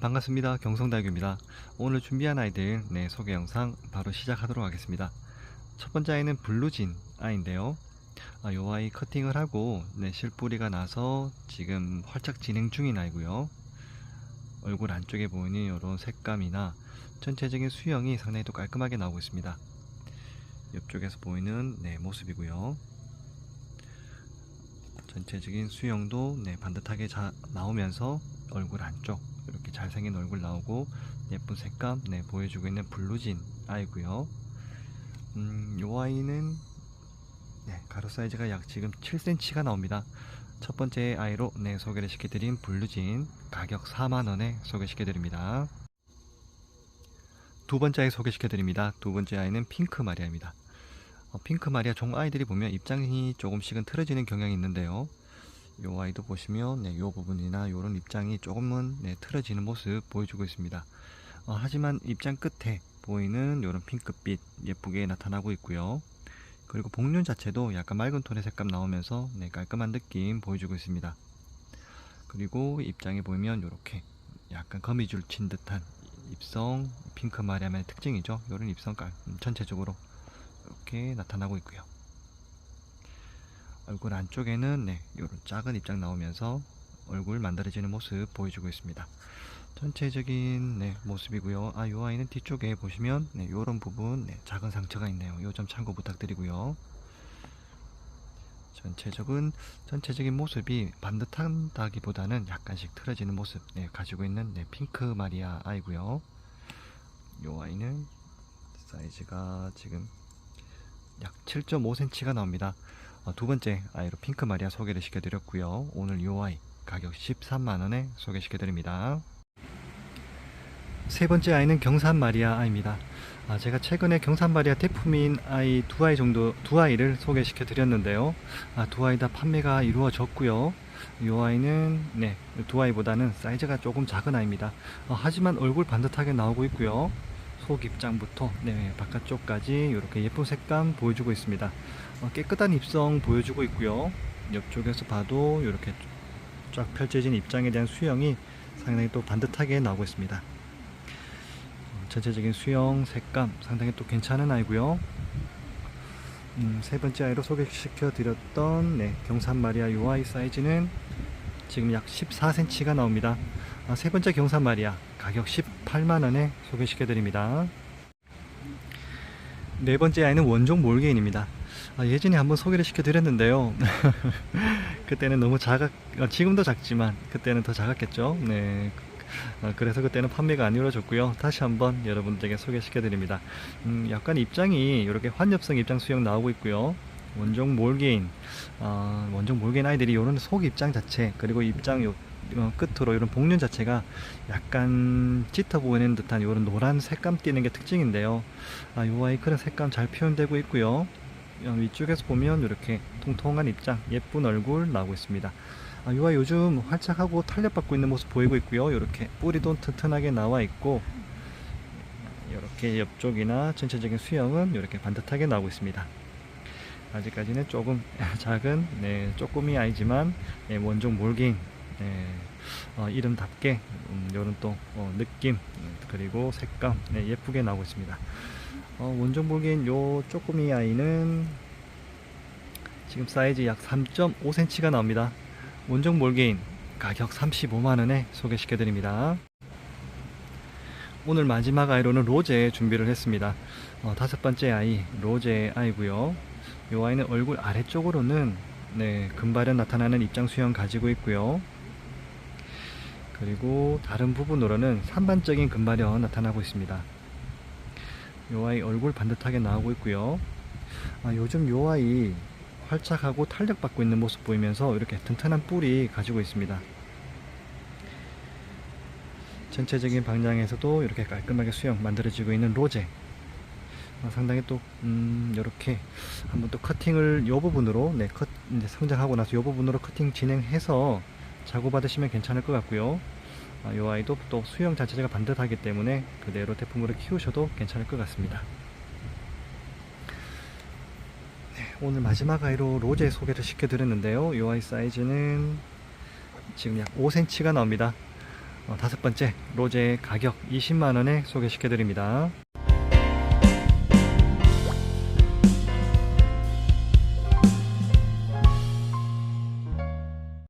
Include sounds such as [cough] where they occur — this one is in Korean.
반갑습니다. 경성다육입니다. 오늘 준비한 아이들 네, 소개 영상 바로 시작하도록 하겠습니다. 첫 번째 아이는 블루진 아이인데요. 아, 요 아이 커팅을 하고 네, 실뿌리가 나서 지금 활짝 진행 중인 아이고요. 얼굴 안쪽에 보이는 이런 색감이나 전체적인 수영이 상당히 또 깔끔하게 나오고 있습니다. 옆쪽에서 보이는 네, 모습이고요. 전체적인 수영도 네, 반듯하게 자, 나오면서 얼굴 안쪽 이렇게 잘생긴 얼굴 나오고 예쁜 색감 네, 보여주고 있는 블루진 아이고요. 음, 요 아이는 네, 가로 사이즈가 약 지금 7cm가 나옵니다. 첫 번째 아이로 네, 소개를 시켜드린 블루진 가격 4만원에 소개시켜드립니다. 두 번째 아이 소개시켜드립니다. 두 번째 아이는 핑크 마리아입니다. 어, 핑크 마리아 종 아이들이 보면 입장이 조금씩은 틀어지는 경향이 있는데요. 요 아이도 보시면 네, 요 부분이나 요런 입장이 조금은 네, 틀어지는 모습 보여주고 있습니다. 어, 하지만 입장 끝에 보이는 요런 핑크빛 예쁘게 나타나고 있고요. 그리고 복륜 자체도 약간 맑은 톤의 색감 나오면서 네, 깔끔한 느낌 보여주고 있습니다. 그리고 입장에 보면 요렇게 약간 거미줄 친 듯한 입성 핑크 마리아의 특징이죠. 요런 입성 깔 음, 전체적으로 이렇게 나타나고 있고요. 얼굴 안쪽에는 네, 이런 작은 입장 나오면서 얼굴 만들어지는 모습 보여주고 있습니다. 전체적인 네, 모습이고요. 아, 요 아이는 뒤쪽에 보시면 네, 요런 부분 네, 작은 상처가 있네요. 요 점 참고 부탁드리고요. 전체적인 전체적인 모습이 반듯한다기보다는 약간씩 틀어지는 모습 네, 가지고 있는 네, 핑크 마리아 아이고요. 요 아이는 사이즈가 지금 약 7.5cm가 나옵니다. 어, 두 번째 아이로 핑크 마리아 소개를 시켜드렸고요. 오늘 요 아이 가격 13만원에 소개시켜드립니다. 세 번째 아이는 경산 마리아 아이입니다. 아, 제가 최근에 경산 마리아 대품인 아이 두 아이 정도 두 아이를 소개시켜 드렸는데요. 아, 두 아이 다 판매가 이루어졌고요. 이 아이는 네, 두 아이보다는 사이즈가 조금 작은 아이입니다. 어, 하지만 얼굴 반듯하게 나오고 있고요. 속 입장부터 네, 바깥쪽까지 이렇게 예쁜 색감 보여주고 있습니다. 어, 깨끗한 입성 보여주고 있고요. 옆쪽에서 봐도 이렇게 쫙 펼쳐진 입장에 대한 수영이 상당히 또 반듯하게 나오고 있습니다. 어, 전체적인 수영 색감 상당히 또 괜찮은 아이고요. 음, 세 번째 아이로 소개시켜 드렸던 네, 경산 마리아 요 아이 사이즈는 지금 약 14cm가 나옵니다. 아, 세 번째 경산 마리아 가격 18만원에 소개시켜 드립니다. 네 번째 아이는 원종 몰개인입니다. 아, 예전에 한번 소개를 시켜 드렸는데요. [laughs] 그때는 너무 작았, 어, 지금도 작지만 그때는 더 작았겠죠. 네. 어, 그래서 그때는 판매가 안 이루어졌고요. 다시 한번 여러분들에게 소개시켜 드립니다. 음, 약간 입장이 이렇게 환엽성 입장 수영 나오고 있고요. 원종 몰개인, 어, 원종 몰개인 아이들이 이런 속 입장 자체 그리고 입장 요 어, 끝으로 이런 복륜 자체가 약간 짙어 보이는 듯한 이런 노란 색감 띄는 게 특징인데요. 아, 요 아이 그런 색감 잘 표현되고 있고요. 어, 위쪽에서 보면 이렇게 통통한 입장, 예쁜 얼굴 나오고 있습니다. 아, 요 아이 요즘 활짝하고 탄력받고 있는 모습 보이고 있고요. 이렇게 뿌리도 튼튼하게 나와 있고 이렇게 옆쪽이나 전체적인 수영은 이렇게 반듯하게 나오고 있습니다. 아직까지는 조금 [laughs] 작은 네, 쪼꼬미 아이지만 네, 원종 네, 어, 이름답게 음, 이런 또 어, 느낌 음, 그리고 색감 네, 예쁘게 나오고 있습니다. 어, 원종 몰개인 요 쪼꼬미 아이는 지금 사이즈 약 3.5cm가 나옵니다. 원종 몰개인 가격 35만원에 소개시켜 드립니다. 오늘 마지막 아이로는 로제 준비를 했습니다. 어, 다섯 번째 아이 로제 아이고요. 이 아이는 얼굴 아래쪽으로는 네, 금발현 나타나는 입장 수영 가지고 있고요. 그리고 다른 부분으로는 산반적인 금발현 나타나고 있습니다. 이 아이 얼굴 반듯하게 나오고 있고요. 아, 요즘 이 아이 활짝하고 탄력받고 있는 모습 보이면서 이렇게 튼튼한 뿔이 가지고 있습니다. 전체적인 방향에서도 이렇게 깔끔하게 수영 만들어지고 있는 로제 어, 상당히 또 음, 이렇게 한번 또 커팅을 이 부분으로 네, 컷, 성장하고 나서 이 부분으로 커팅 진행해서 자고 받으시면 괜찮을 것 같고요. 아, 이 아이도 또 수영 자체가 반듯하기 때문에 그대로 대품으로 키우셔도 괜찮을 것 같습니다. 네, 오늘 마지막 아이로 로제 소개를 시켜드렸는데요. 이 아이 사이즈는 지금 약 5cm가 나옵니다. 어, 다섯 번째 로제 가격 20만 원에 소개시켜 드립니다.